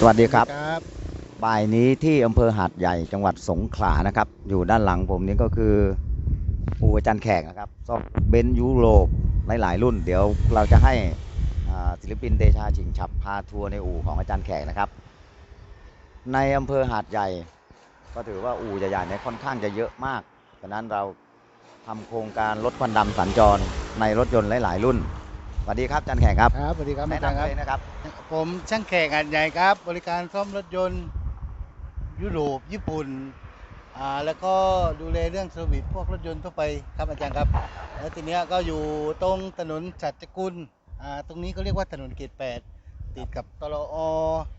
สวัสดีครับครับบ่ายนี้ที่อำเภอหาดใหญ่จังหวัดสงขลานะครับ อยู่ด้านหลังผมนี่ก็คืออู่อาจารย์แขกนะครับซ่อมเบนซ์ยุโรปหลาย ๆ รุ่น เดี๋ยวเราจะให้อ่าศิลปินเดชาชิงฉับพาทัวร์ในอู่ของอาจารย์แขกนะครับ ในอำเภอหาดใหญ่ ก็ถือว่าอู่ใหญ่ๆเนี่ยค่อนข้างจะเยอะมากฉะนั้นเราทำโครงการลดควันดำสัญจรในรถยนต์หลาย ๆ รุ่นส วัสดีครับอาจารย์แขกครับครับสวัสดีครับแนะอาจารย์นำคเลรับยนะครับผมช่างแขกอันใหญ่ครับ บริการซ่อมรถยนต์ยุโรปญี่ปุ่นอ่าแล้วก็ดูแลเรื่องเซอร์วิสพวกรถยนต์ทั่วไปครับอาจารย์ครับ แล้วทีเนี้ยก็อยู่ตรงถนนจัดจกุลอ่าตรงนี้ก็เรียกว่าถนนเกตแปดติดกับตลอ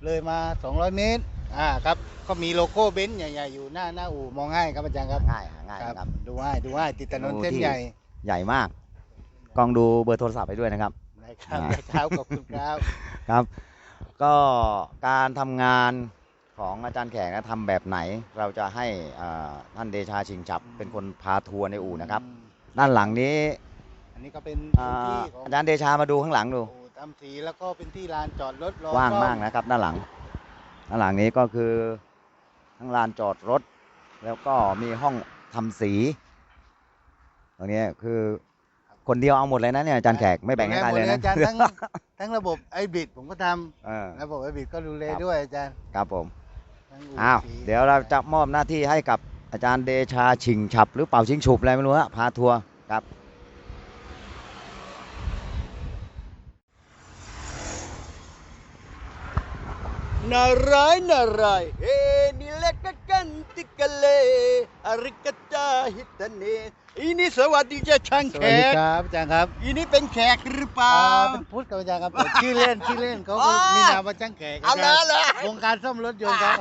เลยมา 200 เมตรอ่าครับก็มีโลโก้เบนซ์ใหญ่ๆอยู่หน้าหน้าอู่มองง่ายครับอาจารย์ครับง่ายหาง่ายนะครับ ดูง่ายดูง่ายติดถนนดูเส้นที่ใหญ่ ใหญ่มาก กล้องดูเบอร์โทรศัพท์ไปด้วยนะครับนะครับอ่าได้ครับขอบคุณครับ ครับ ก็การทำงานของอาจารย์แขกนะทำแบบไหน เราจะให้อ่าท่านเดชาชิงฉับ เป็นคนพาทัวร์ในอู่นะครับอืมด้านหลังนี้อันนี้ก็เป็นอ่พื้นที่าของอาจารย์เดชามาดูข้างหลังดูโอ้ทำสีแล้วก็เป็นที่ลานจอดรถรอกว้างซ่อมากนะครับ ด้านหลัง ด้านหลังนี้ก็คือทั้งลานจอดรถ แล้วก็มีห้องทำสี ตรงนี้คือ คนเดียวเอาหมดเลยนะเนี่ยอาจารย์แขกไม่แบ่งให้ใครเลยดูนะอาจารย์ทั้งทั้งระบบไอบิดผมก็ทเออำระบบไอบิดก็ดูแลครับด้วยอาจารย์ครับผมทั้งอ้าวสีเดี๋ยวเราจะมอบหน้าที่ให้กับอาจารย์เดชาชิงฉับ หรือเป่าชิงฉุบอะไรไม่รู้ฮะพาทัวร์ครับนารายณ์นารายณ์เฮนี่เล็กกันติกะเลอาริกาจาฮิตเน อีนี่สวัสดีจ้าช่างสแขวัสดีกครับอาจารย์ครับอีนี่เป็นแขกหรือเปล่า อ่าเป็นพุทธกับอาจารย์ครับแต่ชื่อเล่นชื่อเล่นเขาอ๋ก็อมีนามว่าช่างแขกเอาอาจารย์เลยวงการซ่อมรถยนต์ครับ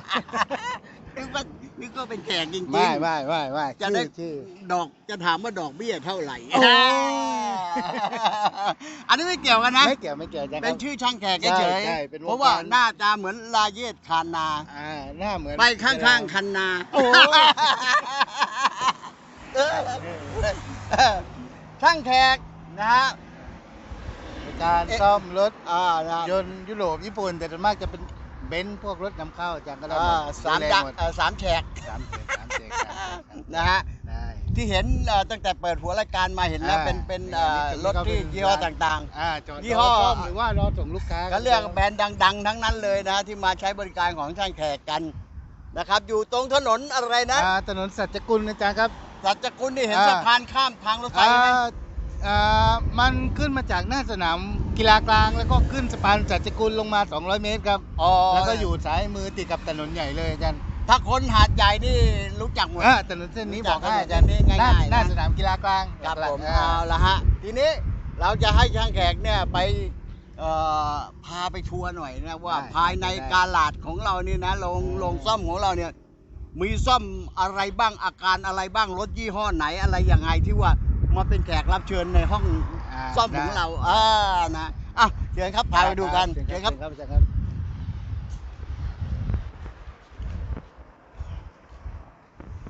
นึกว่านึกว่าเป็นแขกจริงๆ ไม่ไม่ไม่ไม่จะชื่ได้อชื่อ ดอกจะถามว่าดอกเบี้ยเท่าไหร่ โอ้ อันนี้ไม่เกี่ยวกันนะ ไม่เกี่ยวไม่เกี่ยวอาจารย์คเป็รันบ ชื่อช่างแขกใช่เฉยใช่เป็นวงการเพราะว่าหน้าตาเหมือนลาเยศคานา อ่าหน้าเหมือนไปข้างๆคันนา โอ้ เออช่างแขกนะฮะในการซ่อมรถอ่านะยนต์ยุโรปญี่ปุ่น แต่ส่วนมากจะเป็นเบนซ์พวกรถนำเข้าอาจารย์ก็ได้หมอ่าดสามดูแลดักหมดเอ่อสามแฉกสามเจ็ดสามเจ็ดสามเจ็ดครับนะฮะ ได้ ที่เห็นเอ่อตั้งแต่เปิดหัวรายการมาเห็นแล้วอ่าเป็นเป็นนี่เอ่อนี่รถก็เป็นที่ยี่ห้อร้านต่าง อ่าจอดยี่ห้อรซ่มหรือว่ารอส่งลูกค้าๆ ก็เรียกแบรนด์ดัง ๆ ทั้งนั้นเลยนะที่มาใช้บริการของช่างแขกกันนะครับ อยู่ตรงถนนอะไรนะ อ่าถนนสัจจกุลอาจารย์ครับ สัจกุลนี่เห็นอ่า สะพานข้ามทางรถไฟอ่าไหมอ่ามันขึ้นมาจากหน้าสนามกีฬากลาง แล้วก็ขึ้นสะพานสัจจกุลลงมา 200 เมตรครับอ๋อ แล้วก็อยู่ซ้ายมือติดกับถนนใหญ่เลยอาจารย์ถ้าคนหาดใหญ่นี่รู้จักหมด อ่าถนนเส้นนี้รู้บจัอกกให้อาถนนจารย์เส้นนี้ง่ายๆหน้านะ หน้าสนามกีฬากลางครับผมอ่าเอาละฮะ ทีนี้เราจะให้ช่างแขกเนี่ยไปเอ่อพาไปทัวร์หน่อยนะว่าได้ภายในได้กาลาดของเรานี่นะโรงอืมโรงซ่อมของเราเนี่ย มีซ่อมอะไรบ้างอาการอะไรบ้างรถยี่ห้อไหนอะไรยังไงที่ว่ามาเป็นแขกรับเชิญในห้องาซ่อมของเราอ่านะอะเชิญครับพาไปดูกันเชิญเชิญครับ เชิญอาจารย์ครับ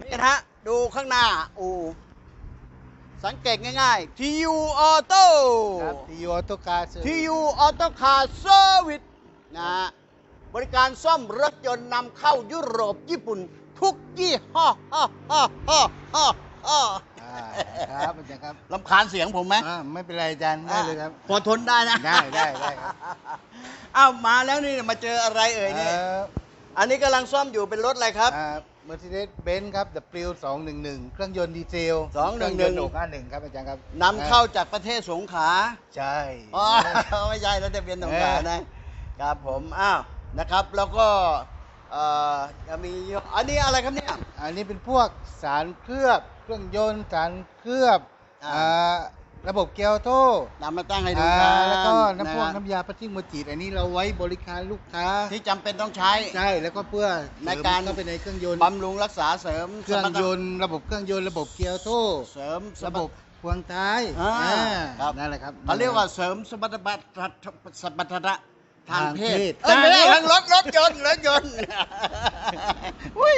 นี่นะฮะดูข้างหน้าโอ้สังเกตง่ายๆ TU Auto ครับทีโอโตกา TU Auto Car Service นะฮะบริการซ่อมรถยนต์นำเข้ายุโรปญี่ปุ่น ทุกยี่ห้อฮ่อฮ่อฮ่อฮ่อฮ่อครับอาจารย์ครับลำคาญเสียงผมไหมอ่าไม่เป็นไรอาจารย์ได้เลยครับ พอทนได้นะได้ได้ได้ครับอ้าวมาแล้วนี่มาเจออะไรเอ่ยเนี่ยเอ่ออันนี้กำลังซ่อมอยู่เป็นรถอะไรครับอ่า Mercedes Benz ครับ W 211 เครื่องยนต์ดีเซล211เครื่องยนต์651ครับอาจารย์ครับนำเข้าจากประเทศสงขลาใช่อ๋อไม่ใช่แล้วจะเป็นสงขลานะครับผม อ้าว นะครับ แล้วก็ เอ่อจะมีอันนี้อะไรครับเนี่ย อันนี้เป็นพวกสารเคลือบ เครื่องยนต์ สารเคลือบอ่า อ่าระบบเกียร์โตนำมาตั้งให้ดูอ่ากันแล้วก็น้ำพวกะน้ำยาปะทิ้งโมจิตอันนี้เราไว้บริการลูกค้าที่จำเป็นต้องใช้ ใช่แล้วก็เพื่อในการ เสมเข้าไปในเครื่องยนต์บำรุงรักษาเสริมเครื่องสมรรถยนต์ระบบเครื่องยนต์ระบบเกียร์โตเสริมสมระรบรบถพวงท้ายอ่าอ่าครับ นั่นแหละครับ เขาเรียกว่าเสริมสมรรถภาพสมรรถนะ ทางเพศทางเพศเอ้ยไม่ได้ใช่ทางรถรถยนต์รถยนต์อุ้ย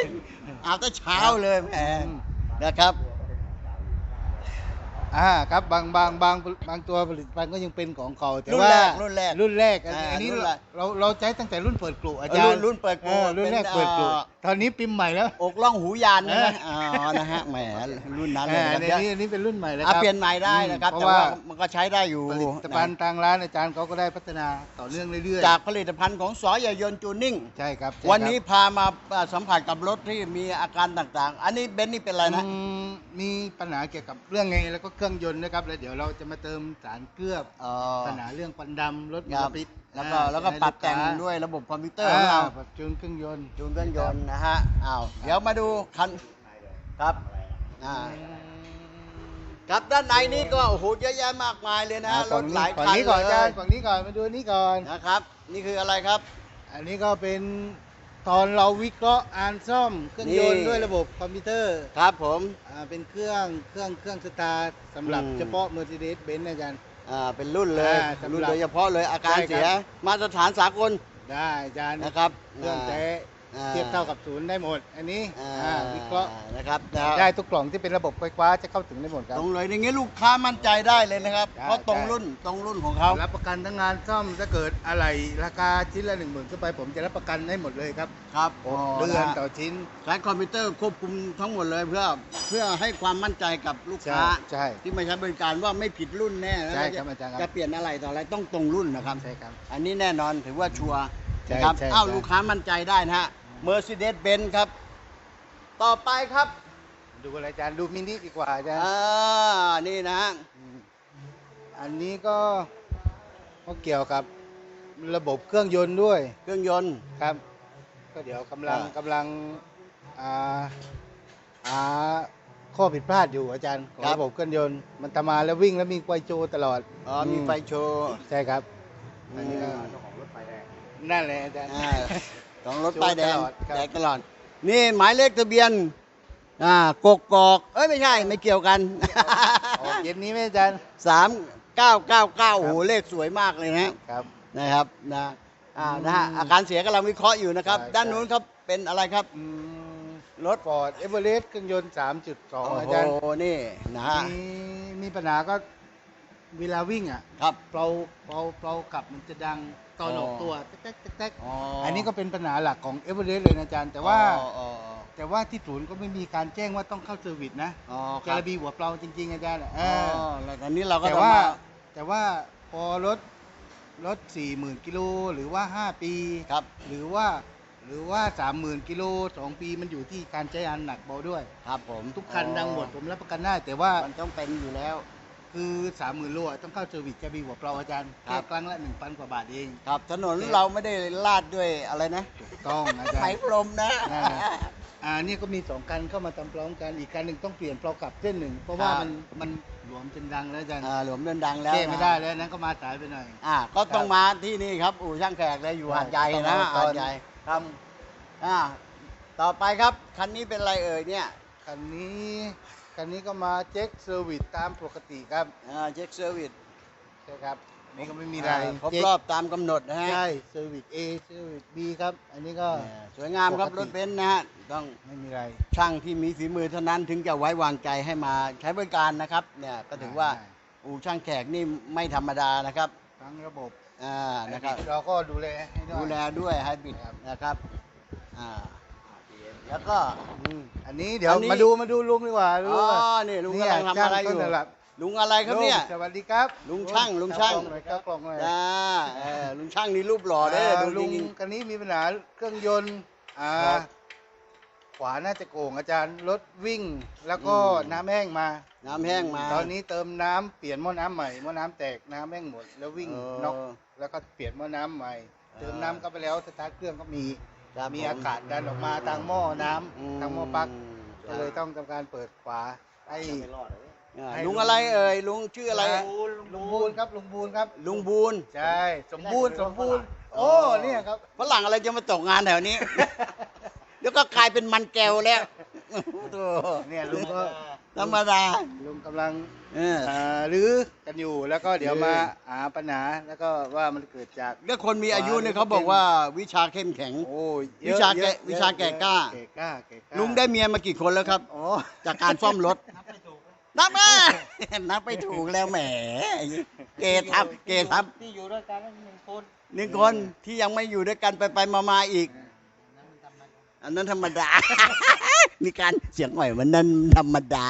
เอาแต่เช้าเลยแหมอืมนะครับอ่าครับบางบางบางบางตัวผลิตภัณฑ์ก็ยังเป็นของเก่าแต่รุ่นว่าแรกรุ่นแรกรุ่นแรก อันอ่าอันนี้รุ่นแรกเราเราใช้ตั้งแต่รุ่นเปิดกลุ่อาจารรุ่นย์รุ่นเปิดกลุ่ออรุ่นแรกเป็นเปิดกลุ่อ่าตอนนี้พิมพ์ใหม่แล้ว อกล่องหูยานนะเอออ๋อนะฮะแหมรุ่นนั้นเลยอ่านะอันครับนี้อันนี้เป็นรุ่นใหม่แล้วคอะรับเปลี่ยนใหม่ได้นะครับเพแต่ราะว่าว่ามันก็ใช้ได้อยู่ผลิตภัณฑ์ทางร้านอาจารย์เขาก็ได้พัฒนาต่อเนื่องเรื่อยจากผลิตภัณฑ์ของสอยยนต์จูนิ่งๆใช่ครับใช่ครับวันนี้พามาสัมผัสกับรถที่มีอาการต่างๆ อันนี้เบนซ์นี่เป็นอะไรนะ อืมมีปัญหาเกี่ยวกับเรื่องไงแล้วก็เครื่องยนต์นะครับแล้วเดี๋ยวเราจะมาเติมสารเคลือบอ๋อปัญหาเรื่องควันดำลดมครัลบพิษแล้วก็อ่าแล้วก็ให้ปรับแต่งลูกค้า ด้วยระบบคอมพิวเตอร์ของเราปรับจูนเครื่องยนต์จูนเครื่องยนต์นะฮะอ้าวเดี๋ยวมาดูคันครับอ่าครับด้านในนี้ก็โอ้โหเยอะแยะมากมายเลยนะอ่ารฝั่ถงหลายฝั่งคันนี้ก่อนเลอาจายรย์ฝั่งนี้ก่อนมาดูอันนี้ก่อน นะครับ นี่คืออะไรครับ อันนี้ก็เป็นตอนเราวิเคราะห์อ่านซ่อมเครื่องยนนี่ต์ด้วยระบบคอมพิวเตอร์ครับผม อ่าเป็นเครื่องเครื่องเครื่องสตาร์ทสำหรับอืม เฉพาะ Mercedes Benz นะอาจารย์ อ่าเป็นรุ่นเลยอ่าสำหรับรุ่นโดยเฉพาะเลยอาการใช่ครับ เสียมาตรฐานสากลได้อาจารย์นะครับเครื่องแท้อ่า เทียบเท่ากับศูนย์ได้หมด อันนี้อ่าอ่าวิเคราะห์นะครับได้ทุกกล่องที่เป็นระบบไฟฟ้าจะเข้าถึงได้หมดครับตรงเลยอย่างงี้ลูกค้ามั่นใจได้เลยนะครับได้เพราะตรงได้รุ่นตรงรุ่นของเขารับประกันทั้งงานซ่อมถ้าเกิดอะไรราคาชิ้นละหนึ่งหมื่นขึ้นไป ผมจะรับประกันให้หมดเลยครับครับหกเดือนนะฮะต่อชิ้นใช้คอมพิวเตอร์ควบคุมทั้งหมดเลยเพื่อเพื่อให้ความมั่นใจกับลูกใช่ค้าใช่ที่มาใช้บริการว่าไม่ผิดรุ่นแน่นะใช่ครับอาจารย์ครับจะเปลี่ยนอะไรต่ออะไรต้องตรงรุ่นนะครับใช่ครับ อันนี้แน่นอนถือว่าชัวร์ใช่นะครับใช่อ้าวใช่ลูกค้ามั่นใจได้นะฮะ Mercedes Benz ครับ ต่อไปครับดูอะไรอาจารย์ดูมินิดีกว่าอาจารย์อ่านี่นะฮะอันนี้ก็ก็เกี่ยวกับระบบเครื่องยนต์ด้วย เครื่องยนต์ครับ ก็เดี๋ยวกำลังอ่ากำลังอ่าหาข้อผิดพลาดอยู่อาจารย์ของระบบเครื่องยนต์มันทำมาแล้ววิ่งแล้วมีไฟโจตลอดอ๋อมีไฟโชว์ ใช่ครับอันนี้ก็อืมนั่นแหละอาจารย์ อ่า ของรถป้ายแดงโชว์ตลอดครับ แดงตลอด นี่หมายเลขทะเบียน อ่ากกกอก เอ้ยไม่ใช่ ไม่เกี่ยวกัน ออกเย็นนี้ไหมอาจารย์ สามเก้าเก้าเก้าโอ้โหเลขสวยมากเลยนะ ครับ นะครับนะอ่าอืมนะฮะอาการเสียกำลังวิเคราะห์อยู่นะครับ ใช่ ด้านนู้นครับเป็นอะไรครับ อืมรถฟอร์ดเอเวอเรสต์เครื่องยนต์ 3.2โอ้อาโหจารย์นี่นะฮะ มีมีปัญหาก็ เวลาวิ่งอะครับ เปลาเปลาเปลากลับมันจะดังตอนออกตัวแต๊กแต๊กแต๊กอ๋ออั อันนี้ก็เป็นปัญหาหลักของเอเวอเรสต์เลยนะอาจารย์แต่ว่า อ๋ออ๋ออ๋อแต่ว่าที่ศูนย์ก็ไม่มีการแจ้งว่าต้องเข้าเซอร์วิสนะอ๋อคจรับระบีหัวเปลาจริงๆอาจารย์อะอ๋อเออ แล้วตอนนี้เราก็แต่ต้องว่ามาแต่ว่าพอรถรถ40,000กิโลหรือว่า 5 ปี ครับหรือว่าหรือว่า 30,000กิโล2 ปีมันอยู่ที่การใช้งานหนักเบาด้วย ครับผมทุกคันดังหมดผมรับประกันได้แต่ว่ามันต้องเป็นอยู่แล้ว คือสามหมื่นโลอะต้องเข้าเซอร์วิสจะมีหัวเปลาอาจารย์ครัแค่บ ครั้งละหนึ่งพันกว่าบาทเอง ครับ ถนนเราไม่ได้ลาดด้วยอะไรนะถูกต้องอาจารไหมย์ พรมนะ นั่นแหละ อ่านี่ก็มีสองคันเข้ามาทำพร้อมกันอีกคันหนึ่งต้องเปลี่ยนเปลากลับเส้นหนึ่งเพราะว่าครับ มันมันหลวมจนดังแล้วอาจารย์อ่าหลวมเดินดังแล้วแก้ไม่ได้นะแล้วนั้นก็มาสายไปหน่อย อ่าก็ต้องครับมาที่นี่ครับ อู่ช่างแขกเลยอยู่ใช่หาดใหญ่ต้องนะเอาตอน หาดใหญ่ครับอ่าต่อไปครับคันนี้เป็นอะไรเอ่ยเนี่ย คันนี้ คันนี้ก็มาเช็คเซอร์วิสตามปกติครับอ่าเช็คเซอร์วิสใช่ครับนี่ก็ไม่มีอะไรครบเช็ครอบตามกำหนดนะฮะใช่เซอร์วิส A เซอร์วิส B ครับ อันนี้ก็เออสวยงามครับปกติ รถเบนซ์นะฮะต้องไม่มีอะไร ช่างที่มีฝีมือเท่านั้นถึงจะไว้วางใจให้มาใช้บริการนะครับเนี่ยก็ถือว่าได้อู่ช่างแขกนี่ไม่ธรรมดานะครับทั้งระบบอ่านะครับเราก็ดูแลให้ด้วย ดูแลด้วยไฮบริดครับ นะครับอ่า แล้วก็อืม อันนี้เดี๋ยวอันนี้ มาดูมาดูลุงดีกว่าอ๋ลุงอว่านี่ลุงกำลังทำอะไรอยู่ช่างต้นตลับลุงอะไรครับเนี่ยลุงสวัสดีครับลุงช่างลุงช่าง กล้อหน่อยครับกล้องหน่อยจ้าเออลุงช่างนี่รูปหล่อเด้ออ่าดูลุงจริงคันนี้มีปัญหาเครื่องยนต์อ่าครับขวาน่าจะโก่งอาจารย์รถวิ่ง แล้วก็อืม น้ำแห้งมาๆน้ำแห้งมา ตอนนี้เติมน้ำเปลี่ยนหม้อน้ำใหม่หม้อน้ำแตกน้ำแห้งหมด แล้ววิ่งเออน็อกแล้วก็เปลี่ยนหม้อน้ำใหม่ เติมน้ำเข้าไปแล้วสตาร์ทเครื่องก็มี ครับมีผอากาศดันออกมาทางหม้อน้ำทางหม้อปลั๊กก็เลยครับต้องทำการเปิดฝาให้อ่าให้ ลุงอะไรเอ่ยลุงชื่ออะไร ลุงบูนครับลุงบูนครับ ลุงบูนใช่ สมบูรณ์สมบูรณ์ โอ้เนี่ยครับ ฝรั่งอะไรจะมาตกงานแถวนี้ เดี๋ยวก็กลายเป็นมันแก้วแล้ว โธ่เนี่ยลุงก็ธรรมดาลุงกำลังเอออ่ารื้อกันอยู่แล้วก็เดี๋ยวรื้อมาหาปัญหาแล้วก็ว่ามันเกิดจาก แล้วคนมีอายุเนี่ยเขาบอกว่าวิชาเข้มแข็ง โอ้ยวิชาแก่เยอะวิชาแก่กล้า แก่กล้าแก่กล้าลุงได้เมียมากี่คนแล้วครับ อ๋อจากการซ่อมรถ นับมานับไปถูกแล้วแหม เกทับ เกทับที่อยู่ด้วยกันหนึ่งคนหนึ่งคนที่ยังไม่อยู่ด้วยกันไปไปมามาอีก อันนั้นธรรมดา มีการเสียงหน่อยมันนั่นธรรมดา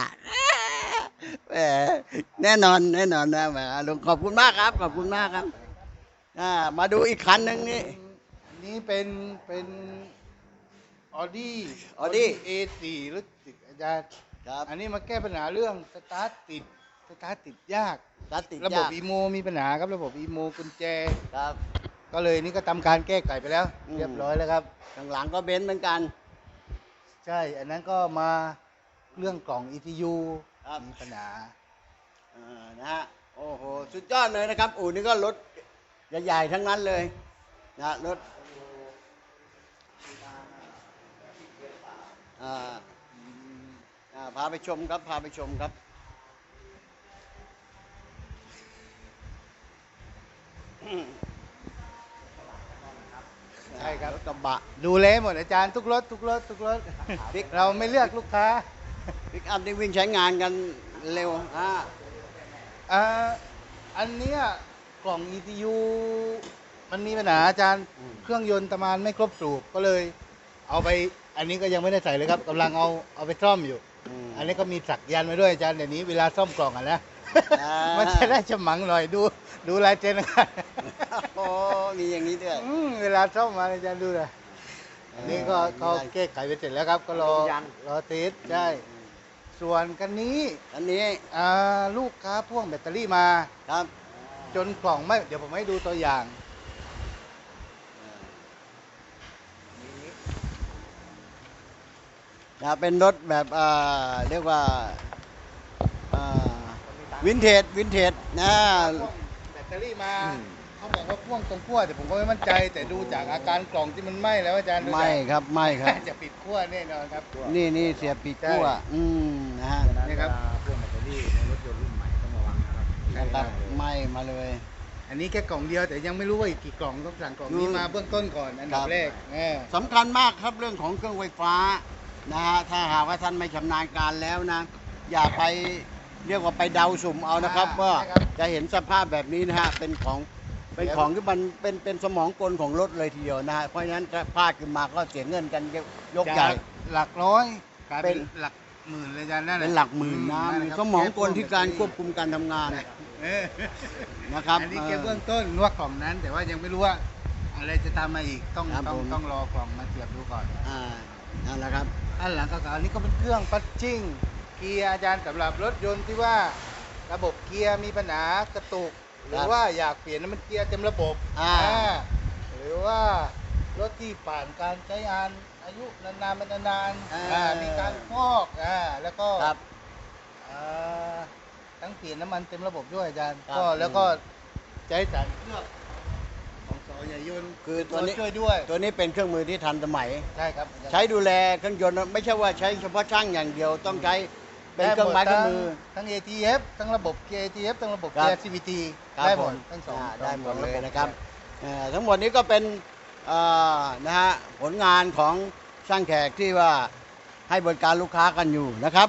แหมแน่นอนแน่นอนนะแหมลุงขอบคุณมากครับ ขอบคุณมากครับอ่ามาดูอีกคันหนึ่งนี่อันนี้เป็นเป็นออดี้ Audi A4 หรือติดอาจารย์ครับอันนี้มาแก้ปัญหาเรื่องสตาร์ทติดสตาร์ทติดยากตัดติดระบบยากอีโมมีปัญหาครับระบบอีโมกุญแจครับ ก็เลยนี่ก็ทำการแก้ไขไปแล้วอืมเรียบร้อยแล้วครับข้างหลังก็เบนซ์เหมือนกัน ใช่ อันนั้นก็มาเรื่องกล่อง ECU ครับ มีปัญหาอ่านะฮะโอ้โหสุดยอดเลยนะครับ อู่นี่ก็รถใหญ่ๆทั้งนั้นเลยนะรถอ่าอ่าพาไปชมครับ พาไปชมครับ ใช่ครับถกระบะ ดูแลหมดอาจารย์ทุกรถทุกรถทุกรถบิ๊กเราไม่เลือกลูกค้าปิกอัพนี่วิ่งใช้งานกันเร็วอ่าอ่าอันเนี้ยกล่อง ECU มันมีปัญหาอาจารย์เครื่องยนต์ตะมานไม่ครบสูบก็เลย เอาไปอันนี้ก็ยังไม่ได้ใส่เลยครับกำลังเอาเอาไปซ่อมอยู่มอันนี้ก็มีสักยันต์ไว้ด้วยอาจารย์เดี๋ยวนี้เวลาซ่อมกล่องอะนะอ่ามัมันจะได้ฉมังหน่อยดูดูลายเจนนะครับ โอ้มีอย่างนี้ด้วย อืมเวลาซ่อมมาอาจารย์ดูเลยอันนี้ก็เขาแก้ไขไปเสร็จแล้วครับ ก็รอยัน รอเทสใช่ ส่วนกันนี้อันนี้อ่าลูกค้าพ่วงแบตเตอรี่มา ครับจนกล่องไม่ เดี๋ยวผมให้ดูตัวอย่างนะเป็นรถแบบอ่าเรียกว่าวินเทจวินเทจนะพ่วงแบตเตอรี่มา เขาบอกว่าพ่วงตรงขั้วแต่ผมก็ไม่มั่นใจแต่ดูจากอาการกล่องที่มันไหม้แล้วอาจารย์ดูไม่จากครับไม่ครับน่าจะปิดขั้วแน่นอนครับ นี่นี่เสียปีกกั้วใช่อืมนะฮะนี่ครับเครื่องแบตเตอรี่ในรถยนต์รุ่นใหม่ต้องระวังนะครับนะครับไหม่มาเลย อันนี้แค่กล่องเดียวแต่ยังไม่รู้ว่าอีกกี่กล่องต้องสั่งกล่องนี้อืมมาเบื้องต้นก่อนอันดัครับบแรกเออสำคัญมากครับเรื่องของเครื่องไฟฟ้านะฮะถ้าหากว่าท่านไม่ชำนาญการแล้วนะ อย่าไปเรียกว่าไปเดาสุ่มเอานะครับว่าจะเห็นสภาพแบบนี้นะฮะเป็นของ เป็นของที่มันเป็นเป็นสมองกลของรถเลยทีเดียวนะฮะเพราะฉะนั้นถ้าพลาดขึ้นมาก็เสียเงินกันยกใหญ่ จากหลักร้อยกลายเป็เป็นนหลักหมื่นเลยอาจารย์นั่นแะเป็นหลักหมื่นนะอืมีครับสมองกลที่การควบคุมการทำงานเออนะครับอันนี้เออแค่เบื้องต้นว่ากล่องนั้น แต่ว่ายังไม่รู้ว่าอะไรจะตามมาอีกต้องครับต้องผม ต้องรอกล่องมาเสียบดูก่อนอ่านั่นแหละครับ อันหลังก็อันนี้ก็เป็นเครื่องปัดจิ้งเกียร์อาจารย์สำหรับรถยนต์ที่ว่า ระบบเกียร์มีปัญหากระตุก หรือว่าอยากเปลี่ยนน้ำมันเกียร์เต็มระบบอ่า หรือว่ารถที่ผ่านการใช้งานอายุนานๆมานานๆอ่า อ่ามีการฟอกอ่าแล้วก็ครับ อ่าทั้งเปลี่ยนน้ำมันเต็มระบบด้วยอาจารย์ครับก็แล้วก็ใช้สารเคลือบของสอใหญ่ยนต์คือตัวนี้ช่วยด้วยตัวนี้เป็นเครื่องมือที่ทันสมัย ใช่ครับอาจารย์ ใช้ดูแลเครื่องยนต์ไม่ใช่ว่าใช้เฉพาะช่างอย่างเดียวต้องใช้ เป็นเครื่องไม้เครื่องมือ ทั้ง ATF ทั้งระบบเกียร์ ATF ทั้งระบบ ครับเกียร์ CVT ครับได้หมดผมทั้งสองอ่าสองได้หมดสองเลระยบบนะครับเอ่อทั้งหมดนี้ก็เป็นเอ่อนะฮะผลงานของช่างแขกที่ว่าให้บริการลูกค้ากันอยู่นะครับ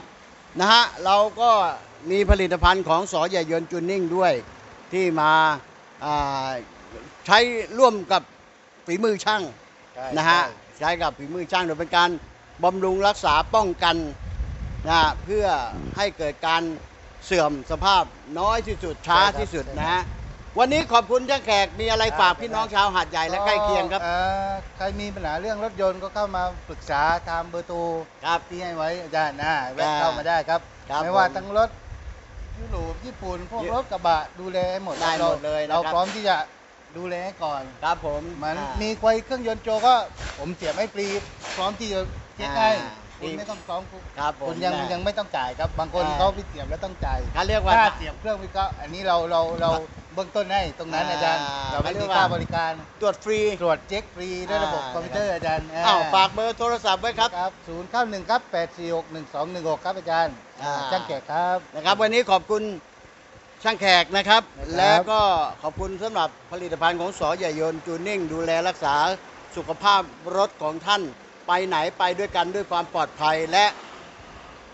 นะฮะเราก็มีผลิตภัณฑ์ของสอใหญ่ยนต์จูนนิ่งด้วยที่มาอ่าใช้ร่วมกับฝีมือช่าง ใช่นะฮะใช่ใช้กับฝีมือช่างโดยเป็นการบำรุงรักษาป้องกัน นะฮะเพื่อให้เกิดการเสื่อมสภาพน้อยที่สุดช้าที่สุดนะฮะวันนี้ขอบคุณช่างแขกมีอะไรฝากพี่น้องชาวหาดใหญ่และใกล้เคียงครับเอ่อใครมีปัญหาเรื่องรถยนต์ก็เข้ามาปรึกษาตามเบอร์โทรครับที่ให้ไว้อาจารย์นะแวะอ่าเข้ามาได้ครับ ครับไม่ว่าผมทั้งรถยุโรปญี่ปุ่นพวกเยอะรถกระบะดูแลให้หมดได้หมดเลยนะครับ เราพร้อมที่จะดูแลให้ก่อนครับผมมันอ่า มีไฟเครื่องยนต์โจก็ผมเสียบให้ฟรีพร้อมที่จะเช็คให้ อ่า คุณดีไม่ต้องซ้อมคุณครับผมคุณยังนะยังไม่ต้องจ่ายครับ บางคนอ่า เขาไปเสียบแล้วต้องจ่ายเขาเรียกว่า ค่าเสียบเครื่องวิเคราะห์อันนี้เราเราเราเบื้องต้นให้ตรงนั้นอ่าอาจารย์ เราไม่เขาเรีมียกว่า ค่าบริการ ตรวจฟรี ตรวจเช็คฟรีด้วยระบบอ่า คอมพิวเตอร์อาจารย์อ้าวฝากเบอร์โทรศัพท์ไว้ครับ ครับศูนย์เก้าหนึ่งครับแปดสี่หกหนึ่งสองหนึ่งหกครับอาจารย์อ่า จ้างแขกครับ นะครับ วันนี้ขอบคุณช่างแขกนะครับครับ แล้วก็ขอบคุณสำหรับผลิตภัณฑ์ของสอใหญ่ยนต์จูนิ่ง ดูแลรักษาสุขภาพรถของท่าน ไปไหนไปด้วยกันด้วยความปลอดภัยและ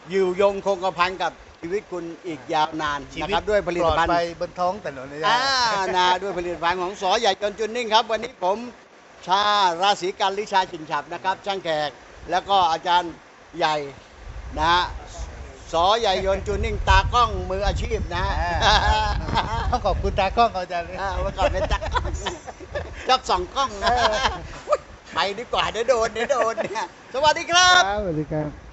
อยู่ยงคงกระพันกับชีวิตคุณอีกยาวนานชีนะวิคตรับด้วยผลิปตลอดภัณฑ์ไปบนท้องถนนนะจ๊ะอ่านะด้วยผลิตภัณฑ์ของสอใหญ่จนจุนนิ่งครับ วันนี้ผมชาราศีกันลิชาชินฉับนะครับ ช่างแขกแล้วก็อาจารย์ใหญ่นะฮะสอใหญ่ยนต์จุนนิ่งตากล้องมืออาชีพนะฮะต้องขอบคุณตากล้องอาจารย์อ่าเมื่อก่อนเป็นตากล้องชอบส่องกล้องนะ ไปดีกว่าเดี๋ยวโดนเดี๋ยวโดนเนี่ยสวัสดีครับ ครับสวัสดีครับ